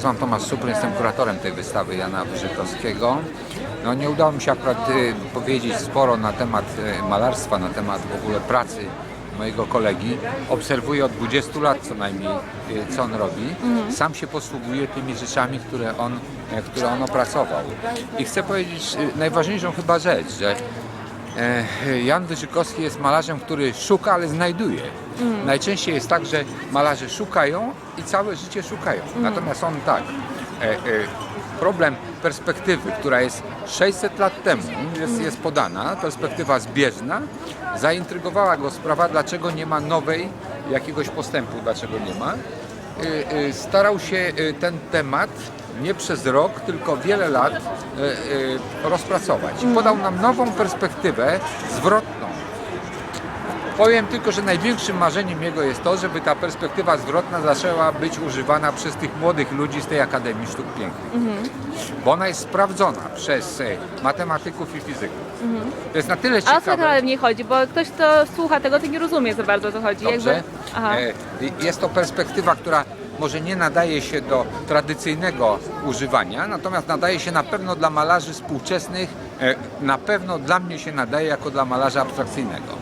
Nazywam Tomasz Supry, jestem kuratorem tej wystawy Jana Wyżykowskiego. No, nie udało mi się akurat y, powiedzieć sporo na temat y, malarstwa, na temat w ogóle pracy mojego kolegi. Obserwuję od 20 lat co najmniej, y, co on robi. Sam się posługuje tymi rzeczami, które on, e, które on opracował. I chcę powiedzieć y, najważniejszą chyba rzecz, że Jan Wyżykowski jest malarzem, który szuka, ale znajduje. Najczęściej jest tak, że malarze szukają i całe życie szukają. Natomiast on tak. E, e, problem perspektywy, która jest 600 lat temu, jest, jest podana, perspektywa zbieżna, zaintrygowała go sprawa, dlaczego nie ma nowej jakiegoś postępu, dlaczego nie ma. E, e, Starał się e, ten temat nie przez rok, tylko wiele lat rozpracować. Podał nam nową perspektywę zwrotną. Powiem tylko, że największym marzeniem jego jest to, żeby ta perspektywa zwrotna zaczęła być używana przez tych młodych ludzi z tej Akademii Sztuk Pięknych. Bo ona jest sprawdzona przez e, matematyków i fizyków. To jest na tyle A o co ciekawe. w niej chodzi? Bo ktoś, kto słucha tego, to nie rozumie za bardzo o co chodzi. Dobrze. Aha. E, Jest to perspektywa, która może nie nadaje się do tradycyjnego używania, natomiast nadaje się na pewno dla malarzy współczesnych, e, na pewno dla mnie się nadaje jako dla malarza abstrakcyjnego.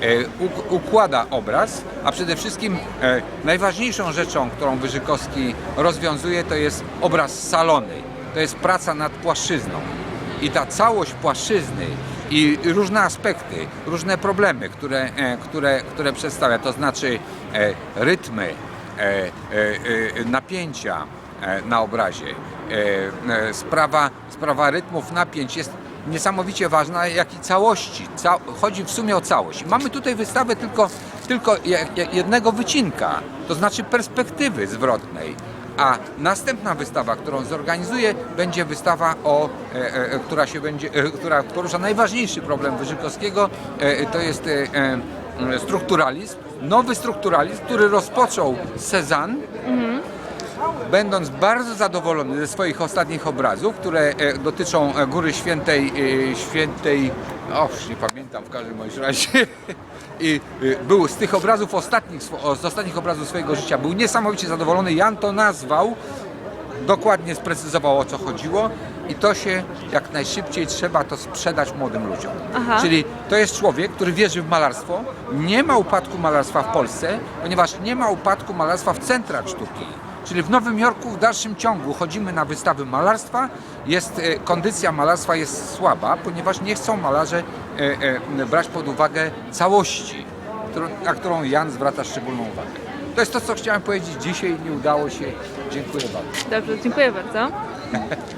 E, uk- Układa obraz, a przede wszystkim e, najważniejszą rzeczą, którą Wyżykowski rozwiązuje, to jest obraz salony. To jest praca nad płaszczyzną. I ta całość płaszczyzny i różne aspekty, różne problemy, które, e, które, które przedstawia, to znaczy rytmy, napięcia na obrazie. Sprawa, sprawa rytmów, napięć jest niesamowicie ważna, jak i całości. Ca chodzi w sumie o całość. Mamy tutaj wystawę tylko, tylko je- je- jednego wycinka, to znaczy perspektywy zwrotnej. A następna wystawa, którą zorganizuję, będzie wystawa, o, e, e, która, się będzie, e, która porusza najważniejszy problem Wyżykowskiego, e, to jest e, e, strukturalizm, nowy strukturalizm, który rozpoczął Cezanne, będąc bardzo zadowolony ze swoich ostatnich obrazów, które e, dotyczą e, Góry Świętej, e, Świętej, o, nie pamiętam w każdym bądź razie, i był z tych obrazów ostatnich, z ostatnich obrazów swojego życia, był niesamowicie zadowolony. Jan to nazwał, dokładnie sprecyzował o co chodziło i to się jak najszybciej trzeba to sprzedać młodym ludziom. Aha. Czyli to jest człowiek, który wierzy w malarstwo. Nie ma upadku malarstwa w Polsce, ponieważ nie ma upadku malarstwa w centrach sztuki. Czyli w Nowym Jorku w dalszym ciągu chodzimy na wystawy malarstwa, jest, e, kondycja malarstwa jest słaba, ponieważ nie chcą malarze e, e, brać pod uwagę całości, na którą Jan zwraca szczególną uwagę. To jest to, co chciałem powiedzieć dzisiaj, nie udało się. Dziękuję bardzo. Dobrze, dziękuję bardzo.